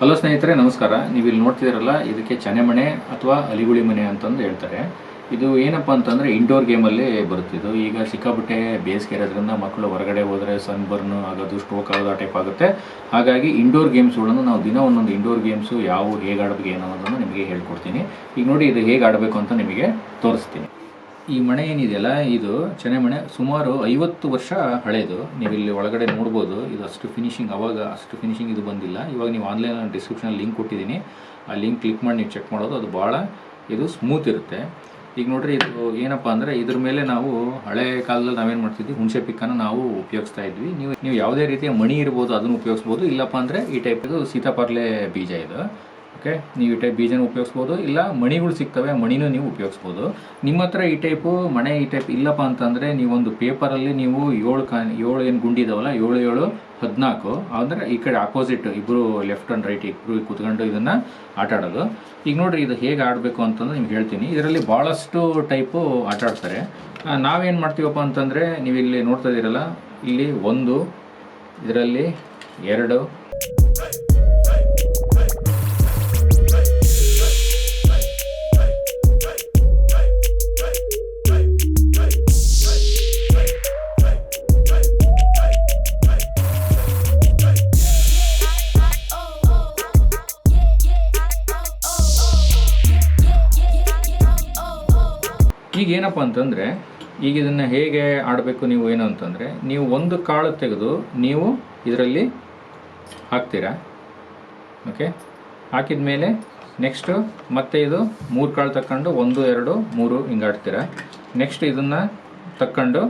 Hello ಸ್ನೇಹಿತರೆ, ನಮಸ್ಕಾರ. ನೀವು ಇಲ್ಲಿ ನೋಡ್ತಿದ್ದೀರಲ್ಲ, ಇದಕ್ಕೆ ಚನೆಮಣೆ ಅಥವಾ ಅಲಿಗುಳಿ ಮನೆ ಅಂತಂದು ಹೇಳ್ತಾರೆ. ಇದು ಏನಪ್ಪ ಅಂತಂದರೆ ಇಂಡೋರ್ ಗೇಮಲ್ಲಿ ಬರುತ್ತಿದ್ದು ಈಗ ಸಿಕ್ಕಾಪಟ್ಟೆ ಬೇಸಿಗೆ ಇರೋದ್ರಿಂದ ಮಕ್ಕಳು ಹೊರಗಡೆ ಹೋದರೆ ಸನ್ ಬರ್ನ್ ಆಗೋದು ಸ್ಟ್ರೋಕ್ ಆಗೋದು ಆ ಟೈಪ್ ಆಗುತ್ತೆ. ಹಾಗಾಗಿ ಇಂಡೋರ್ ಗೇಮ್ಸ್ಗಳನ್ನು ನಾವು ದಿನ ಒಂದೊಂದು ಇಂಡೋರ್ ಗೇಮ್ಸು ಯಾವ, ಹೇಗೆ ಆಡಬೇಕು ಏನೋ ಅನ್ನೋದನ್ನು ನಿಮಗೆ ಹೇಳ್ಕೊಡ್ತೀನಿ. ಈಗ ನೋಡಿ, ಇದು ಹೇಗೆ ಆಡಬೇಕು ಅಂತ ನಿಮಗೆ ತೋರಿಸ್ತೀನಿ. ಈ ಮನೆ ಏನಿದೆಯಲ್ಲ, ಇದು ಚೆನ್ನೈ ಮನೆ ಸುಮಾರು ಐವತ್ತು ವರ್ಷ ಹಳೆಯದು ನೀವು ಇಲ್ಲಿ ಒಳಗಡೆ ನೋಡ್ಬೋದು, ಇದು ಅಷ್ಟು ಫಿನಿಶಿಂಗ್ ಅವಾಗ ಅಷ್ಟು ಫಿನಿಶಿಂಗ್ ಇದು ಬಂದಿಲ್ಲ. ಇವಾಗ ನೀವು ಆನ್ಲೈನ್ ಡಿಸ್ಕ್ರಿಪ್ಷನಲ್ಲಿ ಲಿಂಕ್ ಕೊಟ್ಟಿದ್ದೀನಿ. ಆ ಲಿಂಕ್ ಕ್ಲಿಕ್ ಮಾಡಿ ನೀವು ಚೆಕ್ ಮಾಡೋದು, ಅದು ಭಾಳ ಇದು ಸ್ಮೂತ್ ಇರುತ್ತೆ. ಈಗ ನೋಡ್ರಿ, ಇದು ಏನಪ್ಪ ಅಂದರೆ, ಇದ್ರ ಮೇಲೆ ನಾವು ಹಳೆ ಕಾಲದಲ್ಲಿ ನಾವೇನು ಮಾಡ್ತಿದ್ವಿ, ಹುಣಸೆ ಪಿಕ್ಕನ್ನು ನಾವು ಉಪಯೋಗಿಸ್ತಾ ಇದ್ವಿ. ನೀವು ನೀವು ಯಾವುದೇ ರೀತಿಯ ಮಣಿ ಇರ್ಬೋದು, ಅದನ್ನು ಉಪಯೋಗಿಸ್ಬೋದು. ಇಲ್ಲಪ್ಪ ಅಂದರೆ, ಈ ಟೈಪ್ ಇದು ಸೀತಾಪಾರ್ಲೆ ಬೀಜ ಇದು. ಓಕೆ? ನೀವು ಈ ಟೈಪ್ ಬೀಜನ ಉಪಯೋಗಿಸ್ಬೋದು, ಇಲ್ಲ ಮಣಿಗಳು ಸಿಗ್ತವೆ, ಮಣಿನೂ ನೀವು ಉಪಯೋಗಿಸ್ಬೋದು. ನಿಮ್ಮ ಹತ್ರ ಈ ಟೈಪು ಮಣೆ ಈ ಟೈಪ್ ಇಲ್ಲಪ್ಪ ಅಂತಂದರೆ ನೀವೊಂದು ಪೇಪರಲ್ಲಿ ನೀವು ಏಳು ಕಾ ಏಳು ಏನು ಗುಂಡಿ ಇದಾವಲ್ಲ, ಏಳು ಏಳು ಹದಿನಾಲ್ಕು ಅಂದರೆ ಈ ಕಡೆ ಆಪೋಸಿಟ್ ಇಬ್ಬರು ಲೆಫ್ಟ್ ಆ್ಯಂಡ್ ರೈಟ್ ಇಬ್ಬರು ಕೂತ್ಕೊಂಡು ಇದನ್ನು ಆಟ ಆಡೋದು ಈಗ ನೋಡಿರಿ, ಇದು ಹೇಗೆ ಆಡಬೇಕು ಅಂತಂದು ನಿಮ್ಗೆ ಹೇಳ್ತೀನಿ. ಇದರಲ್ಲಿ ಭಾಳಷ್ಟು ಟೈಪು ಆಟ ಆಡ್ತಾರೆ. ನಾವೇನು ಮಾಡ್ತೀವಪ್ಪ ಅಂತಂದರೆ ನೀವು ಇಲ್ಲಿ ನೋಡ್ತಾ ಇದ್ದೀರಲ್ಲ, ಇಲ್ಲಿ ಒಂದು, ಇದರಲ್ಲಿ ಎರಡು ಈಗ ಏನಪ್ಪ ಅಂತಂದರೆ, ಈಗ ಇದನ್ನು ಹೇಗೆ ಆಡಬೇಕು ನೀವು ಏನು ಅಂತಂದರೆ, ನೀವು ಒಂದು ಕಾಳು ತೆಗೆದು ನೀವು ಇದರಲ್ಲಿ ಹಾಕ್ತೀರಾ? ಓಕೆ ಹಾಕಿದ ಮೇಲೆ ನೆಕ್ಸ್ಟು ಮತ್ತೆ ಇದು ಮೂರು ಕಾಳು ತಕ್ಕೊಂಡು ಒಂದು, ಎರಡು, ಮೂರು ಹಿಂಗೆ ನೆಕ್ಸ್ಟ್ ಇದನ್ನು ತಕ್ಕೊಂಡು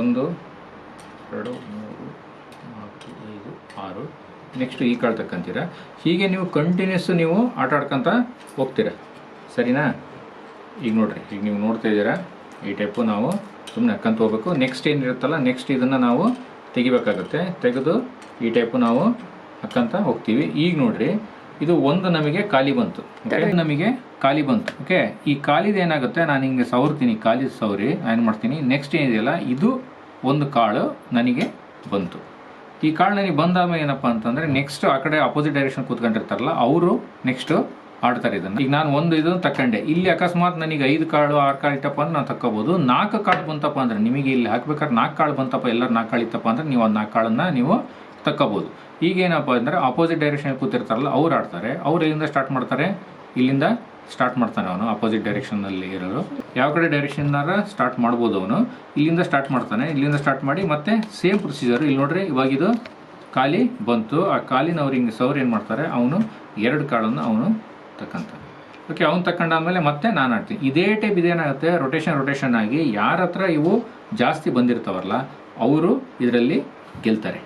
ಒಂದು, ಎರಡು, ಮೂರು, ನಾಲ್ಕು, ಐದು, ಆರು ನೆಕ್ಸ್ಟ್ ಈ ಕಾಳು ತಕ್ಕಂತೀರ? ಹೀಗೆ ನೀವು ಕಂಟಿನ್ಯೂಸ್ ನೀವು ಆಟ ಆಡ್ಕೊತ ಹೋಗ್ತೀರಾ? ಸರಿನಾ? ಈಗ ನೋಡ್ರಿ ಈಗ ನೀವು ನೋಡ್ತಾ ಇದ್ದೀರಾ? ಈ ಟೈಪು ನಾವು ಸುಮ್ಮನೆ ಹಾಕಂತ ಹೋಗ್ಬೇಕು. ನೆಕ್ಸ್ಟ್ ಏನಿರುತ್ತಲ್ಲ ನೆಕ್ಸ್ಟ್ ಇದನ್ನು ನಾವು ತೆಗಿಬೇಕಾಗುತ್ತೆ. ತೆಗೆದು ಈ ಟೈಪು ನಾವು ಹಾಕಂತ ಹೋಗ್ತೀವಿ. ಈಗ ನೋಡ್ರಿ ಇದು ಒಂದು ನಮಗೆ ಖಾಲಿ ಬಂತು. Okay? ನಮಗೆ ಖಾಲಿ ಬಂತು. ಓಕೆ ಈ ಖಾಲಿದು ಏನಾಗುತ್ತೆ? ನಾನು ಹಿಂಗೆ ಸವರ್ತೀನಿ ಖಾಲಿ ಸವರಿ ಏನು ಮಾಡ್ತೀನಿ? ನೆಕ್ಸ್ಟ್ ಏನಿದೆಯಲ್ಲ ಇದು ಒಂದು ಕಾಳು ನನಗೆ ಬಂತು. ಈ ಕಾಳು ನನಗೆ ಬಂದಾಗ ಏನಪ್ಪ ಅಂತಂದರೆ ನೆಕ್ಸ್ಟ್ ಆ ಕಡೆ ಅಪೋಸಿಟ್ ಡೈರೆಕ್ಷನ್ ಕೂತ್ಕೊಂಡಿರ್ತಾರಲ್ಲ ಅವರು ನೆಕ್ಸ್ಟ್ ಆಡ್ತಾರೆ ಇದನ್ನ. ಈಗ ನಾನು ಒಂದು ಇದನ್ನು ತಕೊಂಡೆ ಇಲ್ಲಿ ಅಕಸ್ಮಾತ್ ನನಗೆ ಐದು ಕಾಳು, ಆರು ಕಾಳು ಇಟ್ಟಪ್ಪ ಅಂದ್ರೆ ನಾನು ತಕ್ಕೋಬಹುದು ನಾಲ್ಕು ಕಾಳು ಬಂತಪ್ಪ ಅಂದ್ರೆ ನಿಮಗೆ ಇಲ್ಲಿ ಹಾಕ್ಬೇಕಾದ್ರೆ ನಾಲ್ಕು ಕಾಳು ಬಂತಪ್ಪ, ಎಲ್ಲರೂ ನಾಲ್ಕು ಕಾಳು ಇತ್ತಪ್ಪ ಅಂದ್ರೆ ನೀವು ಒಂದು ನಾಲ್ಕು ಕಾಳನ್ನ ನೀವು ತಕ್ಕೋಬಹುದು ಈಗೇನಪ್ಪ ಅಂದ್ರೆ ಅಪೋಸಿಟ್ ಡೈರೆಕ್ಷನ್ ಕೂತಿರ್ತಾರಲ್ಲ, ಅವ್ರು ಆಡ್ತಾರೆ. ಅವ್ರು ಇಲ್ಲಿಂದ ಸ್ಟಾರ್ಟ್ ಮಾಡ್ತಾರೆ? ಇಲ್ಲಿಂದ ಸ್ಟಾರ್ಟ್ ಮಾಡ್ತಾನೆ ಅವನು ಅಪೋಸಿಟ್ ಡೈರೆಕ್ಷನ್ನಲ್ಲಿ ಇರೋರು. ಯಾವ ಕಡೆ ಡೈರೆಕ್ಷನ್ನಾರ ಸ್ಟಾರ್ಟ್ ಮಾಡ್ಬೋದು ಅವನು? ಇಲ್ಲಿಂದ ಸ್ಟಾರ್ಟ್ ಮಾಡ್ತಾನೆ. ಇಲ್ಲಿಂದ ಸ್ಟಾರ್ಟ್ ಮಾಡಿ ಮತ್ತೆ ಸೇಮ್ ಪ್ರೊಸೀಜರ್ ಇಲ್ಲಿ ನೋಡ್ರಿ, ಇವಾಗ ಇದು ಖಾಲಿ ಬಂತು. ಆ ಖಾಲಿನ ಅವ್ರು ಸೌರ್ ಏನು ಮಾಡ್ತಾರೆ? ಅವನು ಎರಡು ಕಾಳನ್ನು ಅವನು ತಕ್ಕಂತಾನೆ ಓಕೆ ಅವ್ನು ತಕೊಂಡಾದ್ಮೇಲೆ ಮತ್ತೆ ನಾನು ಆಡ್ತೀನಿ. ಇದೇ ಟೈಪ್ ಇದೇನಾಗುತ್ತೆ? ರೊಟೇಷನ್ ರೊಟೇಷನ್ ಆಗಿ ಯಾರ ಹತ್ರ ಇವು ಜಾಸ್ತಿ ಬಂದಿರ್ತಾವಲ್ಲ ಅವರು ಇದರಲ್ಲಿ ಗೆಲ್ತಾರೆ.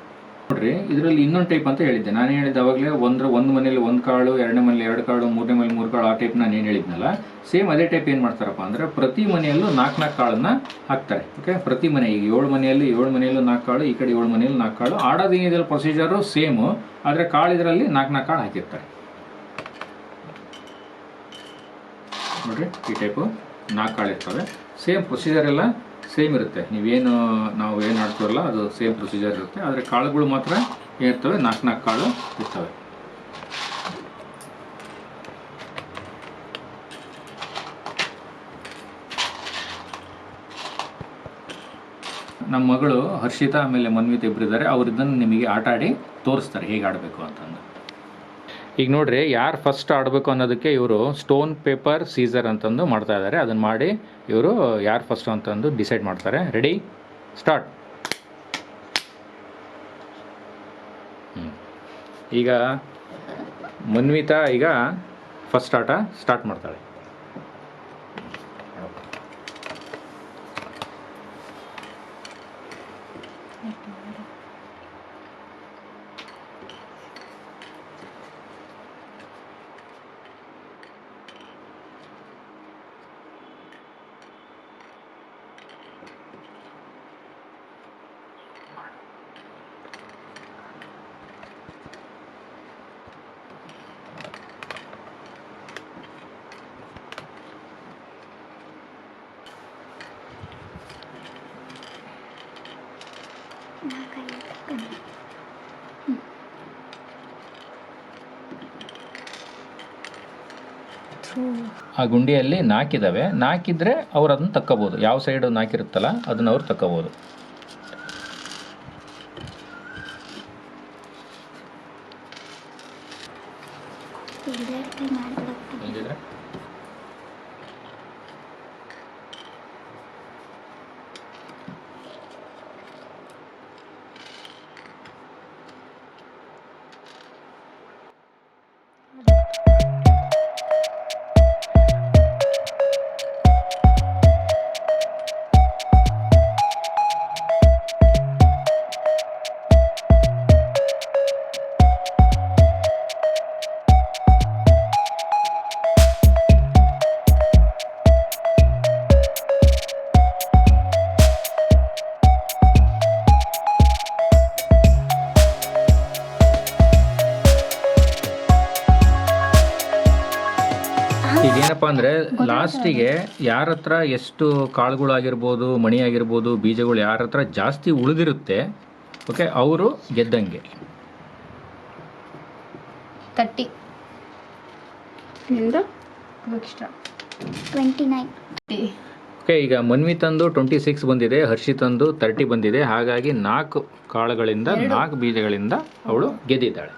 ನೋಡ್ರಿ, ಇದರಲ್ಲಿ ಇನ್ನೊಂದು ಟೈಪ್ ಅಂತ ಹೇಳಿದ್ದೆ. ನಾನು ಹೇಳಿದ್ದೆ ಅವಾಗಲೇ ಒಂದ್ರ, ಒಂದು ಮನೇಲಿ ಒಂದು ಕಾಳು ಎರಡನೇ ಮನೇಲಿ ಎರಡು ಕಾಳು, ಮೂರನೇ ಮನೇಲಿ ಮೂರು ಕಾಳು, ಆ ಟೈಪ್ ನಾನು ಏನು ಹೇಳಿದ್ನಲ್ಲ, ಸೇಮ್ ಅದೇ ಟೈಪ್ ಏನು ಮಾಡ್ತಾರಪ್ಪ ಅಂದರೆ ಪ್ರತಿ ಮನೆಯಲ್ಲೂ ನಾಲ್ಕು ನಾಲ್ಕು ಕಾಳನ್ನು ಹಾಕ್ತಾರೆ. ಓಕೆ ಪ್ರತಿ ಮನೆ, ಈಗ ಏಳು ಮನೆಯಲ್ಲಿ ಏಳು ಮನೆಯಲ್ಲೂ ನಾಲ್ಕು ಕಾಳು, ಈ ಕಡೆ ಏಳು ಮನೆಯಲ್ಲಿ ನಾಲ್ಕು ಕಾಳು ಆಡೋದೇನಿದೆಯಲ್ಲ ಪ್ರೊಸೀಜರು ಸೇಮು ಆದರೆ ಕಾಳು ಇದರಲ್ಲಿ ನಾಲ್ಕು ನಾಲ್ಕು ಕಾಳು ಹಾಕಿರ್ತಾರೆ. ನೋಡ್ರಿ, ಈ ಟೈಪು ನಾಲ್ಕು ಕಾಳು ಇರ್ತವೆ. ಸೇಮ್ ಪ್ರೊಸೀಜರ್ ಎಲ್ಲ ಸೇಮ್ ಇರುತ್ತೆ. ನೀವೇನು, ನಾವು ಏನು ಆಡ್ತೀವಲ್ಲ, ಅದು ಸೇಮ್ ಪ್ರೊಸೀಜರ್ ಇರುತ್ತೆ. ಆದರೆ ಕಾಳುಗಳು ಮಾತ್ರ ಏನಿರ್ತವೆ, ನಾಲ್ಕು ನಾಲ್ಕು ಕಾಳು ಇರ್ತವೆ. ನಮ್ಮ ಮಗಳು ಹರ್ಷಿತಾ, ಆಮೇಲೆ ಮನ್ವಿತ ಇಬ್ಬರಿದ್ದಾರೆ ಅವ್ರು ಇದನ್ನು ನಿಮಗೆ ಆಟ ಆಡಿ ತೋರಿಸ್ತಾರೆ, ಹೇಗೆ ಆಡಬೇಕು ಅಂತಂದು. ಈಗ ನೋಡ್ರಿ, ಯಾರು ಫಸ್ಟ್ ಆಡಬೇಕು ಅನ್ನೋದಕ್ಕೆ ಇವರು ಸ್ಟೋನ್ ಪೇಪರ್ ಸೀಸರ್ ಅಂತಂದು ಮಾಡ್ತಾ ಇದ್ದಾರೆ ಅದನ್ನು ಮಾಡಿ ಇವರು ಯಾರು ಫಸ್ಟ್ ಅಂತಂದು ಡಿಸೈಡ್ ಮಾಡ್ತಾರೆ. ರೆಡಿ ಸ್ಟಾರ್ಟ್ ಈಗ ಮನ್ವಿತಾ ಈಗ ಫಸ್ಟ್ ಆಟ ಸ್ಟಾರ್ಟ್ ಮಾಡ್ತಾಳೆ. ಆ ಗುಂಡಿಯಲ್ಲಿ ನಾಕಿದ್ದಾವೆ ನಾಕಿದ್ರೆ ಅವ್ರು ಅದನ್ನ ತಕ್ಕೋಬೋದು. ಯಾವ ಸೈಡ್ ನಾಕಿರುತ್ತಲ್ಲ ಅದನ್ನ ಅವ್ರು ತಕ್ಕೋಬೋದು. ಏನಪ್ಪ ಅಂದ್ರೆ ಲಾಸ್ಟಿಗೆ ಯಾರ ಹತ್ರ ಎಷ್ಟು ಕಾಳುಗಳಾಗಿರ್ಬೋದು ಮಣಿ ಆಗಿರ್ಬೋದು ಬೀಜಗಳು ಯಾರ ಹತ್ರ ಜಾಸ್ತಿ ಉಳಿದಿರುತ್ತೆ ಓಕೆ ಅವರು ಗೆದ್ದಂಗೆ. ತರ್ಟಿ. ನಿಂದು ಎಕ್ಸ್ಟ್ರಾ ಟ್ವೆಂಟಿ ನೈನ್. ಓಕೆ ಈಗ ಮನ್ವಿ ತಂದು ಟ್ವೆಂಟಿ ಸಿಕ್ಸ್ ಬಂದಿದೆ ಹರ್ಷಿ ತಂದು ತರ್ಟಿ ಬಂದಿದೆ ಹಾಗಾಗಿ ನಾಲ್ಕು ಕಾಳುಗಳಿಂದ ನಾಲ್ಕು ಬೀಜಗಳಿಂದ ಅವಳು ಗೆದ್ದಿದ್ದಾಳೆ.